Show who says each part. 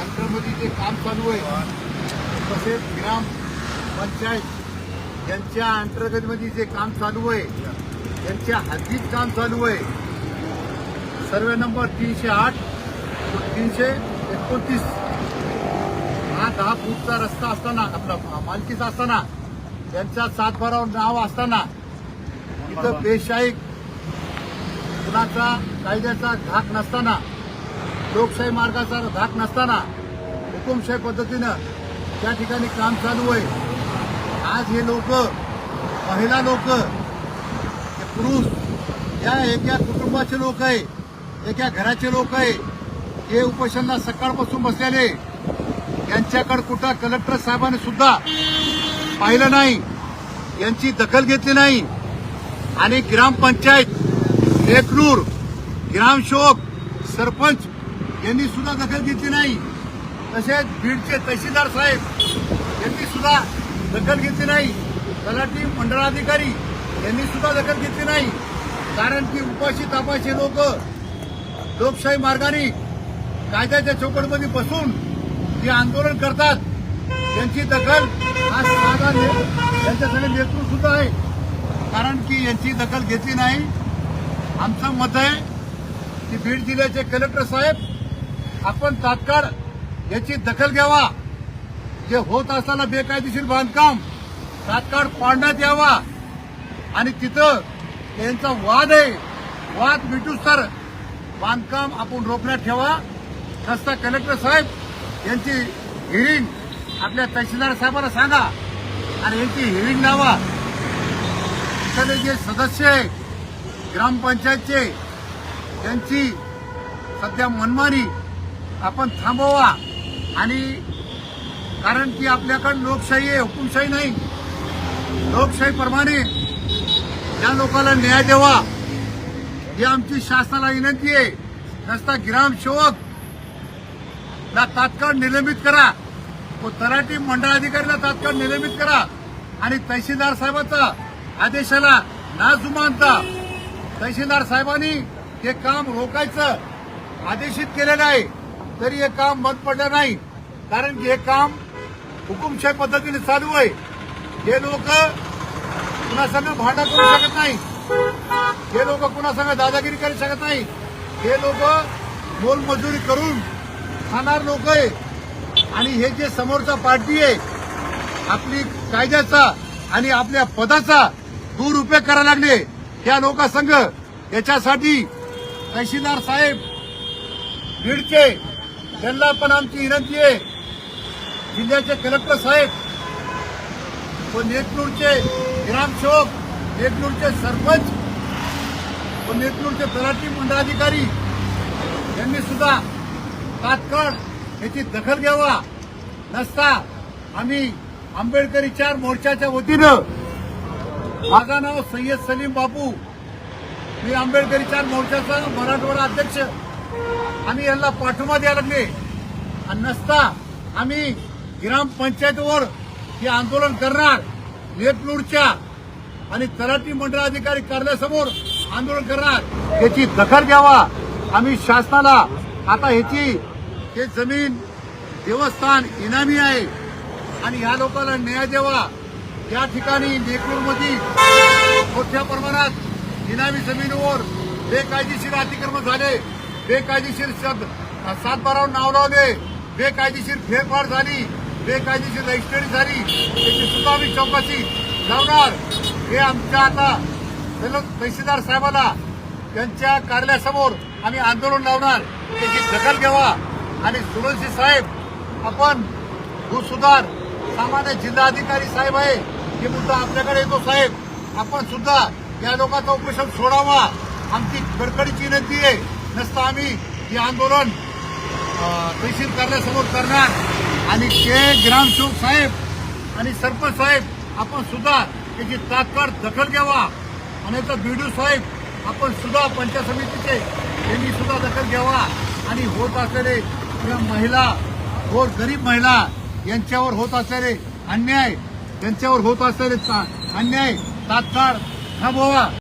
Speaker 1: अंतर्मध्ये जे काम चालू आहे तसेच ग्राम पंचायत यांच्या अंतर्गतमध्ये जे काम चालू आहे यांच्या हद्दीत काम चालू आहे. सर्वे नंबर तीनशे आठ तीनशे एकोणतीस. हा दहा फूटचा रस्ता असताना आपला मालकीचा असताना त्यांच्या सातबारावर नाव असताना इथं बेशाही कुणाचा कायद्याचा घाक नसताना लोकशाही मार्गाचा धाक नसताना हुकुमशाही पद्धतीनं त्या ठिकाणी काम चालू आहे. आज हे लोक महिला लोक हे पुरुष या एका कुटुंबाचे लोक आहे एका घराचे लोक आहे हे उपोषणला सकाळपासून बसलेले यांच्याकडे कुठं कलेक्टर साहेबांनी सुद्धा पाहिलं नाही यांची दखल घेतली नाही. आणि ग्रामपंचायत नेकनूर ग्रामसेवक सरपंच यांनी सुद्धा दखल घेतली नाही. तसेच बीडचे तहसीलदार साहेब यांनी सुद्धा दखल घेतली नाही. तलाठी मंडळाधिकारी यांनी सुद्धा दखल घेतली नाही. कारण की उपाशी तापाशी लोक लोकशाही मार्गाने कायद्याच्या चौकटमध्ये बसून जे आंदोलन करतात त्यांची दखल आज समाधान यांच्यासाठी नेतृत्व सुद्धा आहे. कारण की यांची दखल घेतली नाही. आमचं मत आहे की बीड जिल्ह्याचे कलेक्टर साहेब आपण तात्काळ याची दखल घ्यावा. जे होत असताना बेकायदेशीर बांधकाम तात्काळ पाडण्यात यावा. आणि तिथं त्यांचा वाद आहे. वाद मिटूस्तर बांधकाम आपण रोखण्यात ठेवा. खस्ता कलेक्टर साहेब यांची हिअरिंग आपल्या तहसीलदार साहेबांना सांगा आणि यांची हिअरिंग लावा. इथले जे सदस्य आहे ग्रामपंचायतचे त्यांची सध्या मनमानी आपण थांबवा. आणि कारण की आपल्याकडं लोकशाही आहे हुकुमशाही नाही. लोकशाहीप्रमाणे या लोकांना न्याय द्यावा ही आमची शासनाला विनंती आहे. नसता ग्रामसेवक ला तात्काळ निलंबित करा. व तलाठी मंडळाधिकारीला तात्काळ निलंबित करा. आणि तहसीलदार साहेबाचा आदेशाला ना जुमानता तहसीलदार साहेबांनी हे काम रोखायचं आदेशित केलेलं आहे. तरी हे काम बंद पडलं नाही. कारण की हे काम हुकुमशाही पद्धतीने चालू आहे. हे लोक कुणासंग भांडा करू शकत नाही. हे लोक कुणासंग दादागिरी करू शकत नाही. हे लोक मोलमजुरी करून खाणार लोक आहे. आणि हे जे समोरचा पार्टी आहे आपली कायद्याचा आणि आपल्या पदाचा दुरुपयोग करायला लागले त्या लोकांसंग याच्यासाठी तहसीलदार साहेब बीडचे त्यांना पण आमची विनंती आहे. जिल्ह्याचे कलेक्टर साहेब व नेतनूरचे ग्रामसेवक नेतनूरचे सरपंच व नेतनूरचे तलाठी मंडळाधिकारी यांनी सुद्धा तात्काळ याची दखल घ्यावा. नसता आम्ही आंबेडकरी चार मोर्चाच्या वतीनं माझं नाव सय्यद सलीम बापू मी आंबेडकरी चार मोर्चाचा मराठवाडा अध्यक्ष. आम्ही यांना पाठिंबा द्यायला लागले. आणि नसता आम्ही ग्रामपंचायतीवर हे आंदोलन करणार. नेतनूरच्या आणि तलाठी मंडळ अधिकारी कार्यालयासमोर आंदोलन करणार. याची दखल घ्यावा. आम्ही शासनाला आता ह्याची हे जमीन देवस्थान इनामी आहे. आणि ह्या लोकांना न्याय द्यावा. या ठिकाणी नेकरूरमध्ये मोठ्या प्रमाणात इनामी जमिनीवर बेकायदेशीर अतिक्रमण झाले. बेकायदेशीर शब्द सातबारावर नाव लावले. बेकायदेशीर फेरफार झाली. बेकायदेशीर रजिस्ट्री झाली. त्याची सुद्धा आम्ही चौकशी लावणार. हे आमच्या आता तहसीलदार साहेबांना त्यांच्या कार्यालयासमोर आम्ही आंदोलन लावणार. त्याची दखल घ्यावा. आणि सुरक्षित साहेब आपण भूसुधार सामान्य जिल्हाधिकारी साहेब आहे. हे मुद्दा आपल्याकडे येतो साहेब. आपण सुद्धा या लोकांचा ऑपरेशन सोडावा. आमची कडकडीची विनंती आहे. नसता आम्ही हे आंदोलन तहसील कार्यासमोर करणार. आणि ते ग्रामसेवक साहेब आणि सरपंच साहेब आपण सुद्धा याची तात्काळ दखल घ्यावा. आणि तर बीडू साहेब आपण सुद्धा पंचायत समितीचे यांनी सुद्धा दखल घ्यावा. आणि होत असलेले महिला गोर गरीब महिला यांच्यावर होत असलेले अन्याय यांच्यावर होत असलेले अन्याय तात्काळ थांबवा.